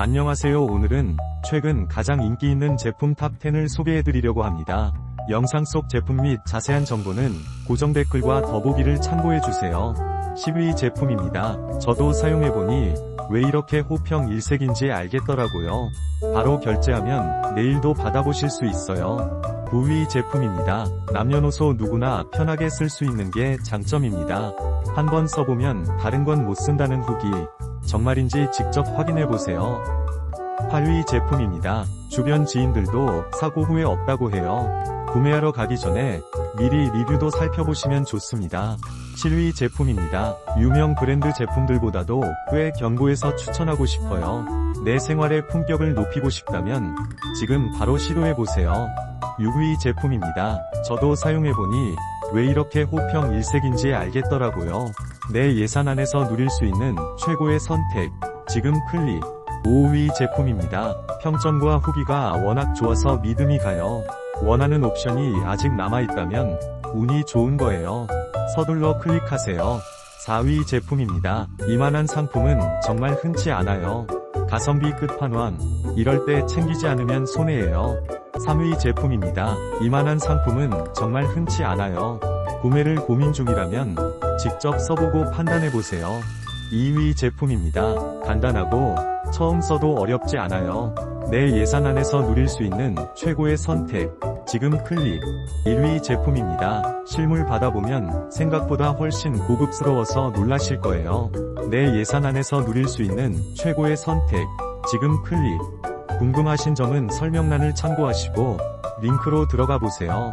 안녕하세요. 오늘은 최근 가장 인기 있는 제품 탑10을 소개해드리려고 합니다. 영상 속 제품 및 자세한 정보는 고정 댓글과 더보기를 참고해주세요. 10위 제품입니다. 저도 사용해보니 왜 이렇게 호평 일색인지 알겠더라고요. 바로 결제하면 내일도 받아보실 수 있어요. 9위 제품입니다. 남녀노소 누구나 편하게 쓸 수 있는 게 장점입니다. 한번 써보면 다른 건 못 쓴다는 후기. 정말인지 직접 확인해보세요. 8위 제품입니다. 주변 지인들도 사고 후에 없다고 해요. 구매하러 가기 전에 미리 리뷰도 살펴보시면 좋습니다. 7위 제품입니다. 유명 브랜드 제품들보다도 꽤 견고해서 추천하고 싶어요. 내 생활의 품격을 높이고 싶다면 지금 바로 시도해보세요. 6위 제품입니다. 저도 사용해보니 왜 이렇게 호평 일색인지 알겠더라고요. 내 예산 안에서 누릴 수 있는 최고의 선택. 지금 클릭. 5위 제품입니다. 평점과 후기가 워낙 좋아서 믿음이 가요. 원하는 옵션이 아직 남아있다면 운이 좋은 거예요. 서둘러 클릭하세요. 4위 제품입니다. 이만한 상품은 정말 흔치 않아요. 가성비 끝판왕. 이럴 때 챙기지 않으면 손해예요. 3위 제품입니다. 이만한 상품은 정말 흔치 않아요. 구매를 고민 중이라면 직접 써보고 판단해보세요. 2위 제품입니다. 간단하고 처음 써도 어렵지 않아요. 내 예산 안에서 누릴 수 있는 최고의 선택. 지금 클릭. 1위 제품입니다. 실물 받아보면 생각보다 훨씬 고급스러워서 놀라실 거예요. 내 예산 안에서 누릴 수 있는 최고의 선택. 지금 클릭. 궁금하신 점은 설명란을 참고하시고 링크로 들어가 보세요.